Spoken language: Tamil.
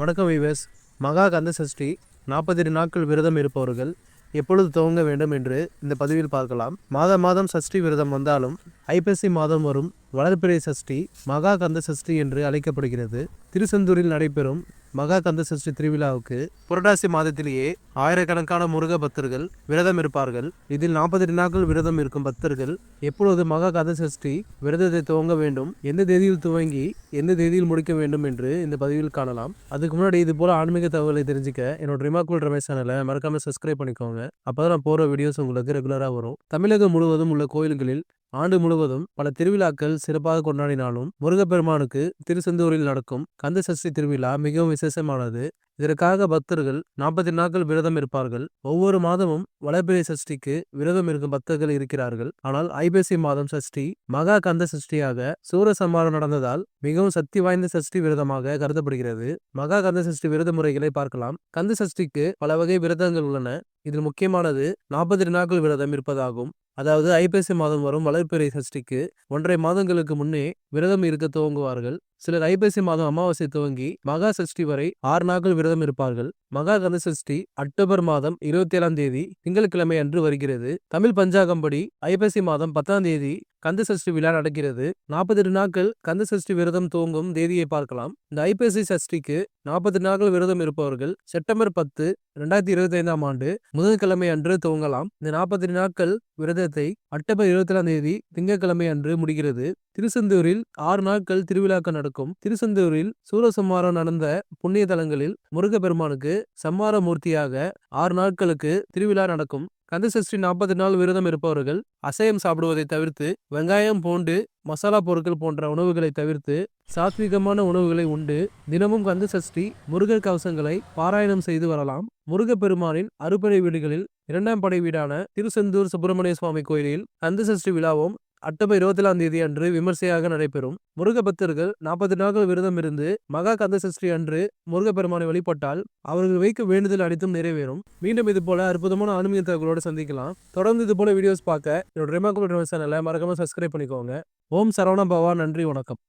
வணக்கம் விவேஸ் மகா கந்த சஷ்டி நாற்பத்தெட்டு நாட்கள் விரதம் இருப்பவர்கள் எப்பொழுது துவங்க வேண்டும் என்று இந்த பதிவில் பார்க்கலாம். மாத மாதம் சஷ்டி விரதம் வந்தாலும் ஐப்பசி மாதம் வரும் வளர்பிறை சஷ்டி மகா கந்த சஷ்டி என்று அழைக்கப்படுகிறது. திருச்செந்தூரில் நடைபெறும் மகா கந்த சஷ்டி திருவிழாவுக்கு புரட்டாசி மாதத்திலேயே ஆயிரக்கணக்கான முருக பக்தர்கள் விரதம் இருப்பார்கள். இதில் நாற்பது நாட்கள் விரதம் இருக்கும் பக்தர்கள் எப்பொழுது மகா கந்த சஷ்டி விரதத்தை துவங்க வேண்டும் எந்த தேதியில் துவங்கி எந்த தேதியில் முடிக்க வேண்டும் என்று இந்த பதிவில் காணலாம். அதுக்கு முன்னாடி இது போல ஆன்மீக தகவலை தெரிஞ்சுக்க என்னோட ரிமாக்குள் ரமேஷ் சேனலை மறக்காம சப்ஸ்கிரைப் பண்ணிக்கோங்க. அப்பதான் நான் போற வீடியோஸ் உங்களுக்கு ரெகுலரா வரும். தமிழகம் முழுவதும் உள்ள கோயில்களில் ஆண்டு முழுவதும் பல திருவிழாக்கள் சிறப்பாக கொண்டாடினாலும் முருகப்பெருமானுக்கு திருச்செந்தூரில் நடக்கும் கந்த சஷ்டி திருவிழா மிகவும் விசேஷமானது. இதற்காக பக்தர்கள் நாற்பத்தி நாட்கள் விரதம் இருப்பார்கள். ஒவ்வொரு மாதமும் வளர்பிறை சஷ்டிக்கு விரதம் இருக்கும் பக்தர்கள் இருக்கிறார்கள். ஆனால் ஐபேசி மாதம் சஷ்டி மகா கந்த சஷ்டியாக சூரசம்மாரம் நடந்ததால் மிகவும் சக்தி வாய்ந்த சஷ்டி விரதமாக கருதப்படுகிறது. மகா கந்த சஷ்டி விரத முறைகளை பார்க்கலாம். கந்த சஷ்டிக்கு பல வகை விரதங்கள் உள்ளன. இதில் முக்கியமானது நாற்பத்தி நாட்கள் விரதம் இருப்பதாகும். அதாவது ஐப்பசி மாதம் வரும் வளர்ப்பிறை சஷ்டிக்கு ஒன்றரை மாதங்களுக்கு முன்னே விரதம் இருக்க துவங்குவார்கள். சிலர் ஐப்பசி மாதம் அமாவாசை துவங்கி மகா சஷ்டி வரை ஆறு நாட்கள் விரதம் இருப்பார்கள். மகா கந்த சஷ்டி அக்டோபர் மாதம் இருபத்தி ஏழாம் தேதி திங்கட்கிழமை அன்று வருகிறது. தமிழ் பஞ்சாங்கம்படி ஐப்பசி மாதம் பத்தாம் தேதி கந்த சஷ்டி விழா நடக்கிறது. நாற்பத்தெட்டு நாட்கள் கந்த சஷ்டி விரதம் துவங்கும் தேதியை பார்க்கலாம். இந்த ஐப்பசி சஷ்டிக்கு நாற்பத்தி நாட்கள் விரதம் இருப்பவர்கள் செப்டம்பர் பத்து ரெண்டாயிரத்தி இருபத்தி ஐந்தாம் ஆண்டு புதன்கிழமை அன்று துவங்கலாம் இந்த நாற்பத்தி நாட்கள் விரதத்தை அக்டோபர் இருபத்தி ஏழாம் தேதி திங்கட்கிழமை அன்று முடிகிறது. திருச்செந்தூரில் ஆறு நாட்கள் திருவிழாக்கள் நடக்கும். திருச்செந்தூரில் சூரசம்மாரம் நடந்த புண்ணிய தலங்களில் முருகப்பெருமானுக்கு சம்மார மூர்த்தியாக ஆறு நாட்களுக்கு திருவிழா நடக்கும். கந்தசஷ்டி நாற்பது நாள் விரதம் இருப்பவர்கள் அசையம் சாப்பிடுவதை தவிர்த்து வெங்காயம் பூண்டு மசாலா பொருட்கள் போன்ற உணவுகளை தவிர்த்து சாத்விகமான உணவுகளை உண்டு. தினமும் கந்த சஷ்டி முருகர் கவசங்களை பாராயணம் செய்து வரலாம். முருகப்பெருமானின் அறுபடை வீடுகளில் இரண்டாம் படை வீடான திருச்செந்தூர் சுப்பிரமணிய சுவாமி கோயிலில் கந்த சஷ்டி விழாவும் அக்டோபர் இருபத்தேழாம் தேதி அன்று விமர்சையாக நடைபெறும். முருக பக்தர்கள் நாற்பது நாட்கள் விரதம் இருந்து மகா கந்த சஷ்டி அன்று முருகப்பெருமானை வழிபட்டால் அவர்கள் வைக்க வேண்டுதல் அனைத்தும் நிறைவேறும். மீண்டும் இது போல அற்புதமான ஆன்மீக தகவலோடு சந்திக்கலாம். தொடர்ந்து இது போல வீடியோஸ் பார்க்க என்னோட ரெமாக்குலர் சேனலை மறக்காம சப்ஸ்கிரைப் பண்ணிக்கோங்க. ஓம் சரவண பவா நன்றி வணக்கம்.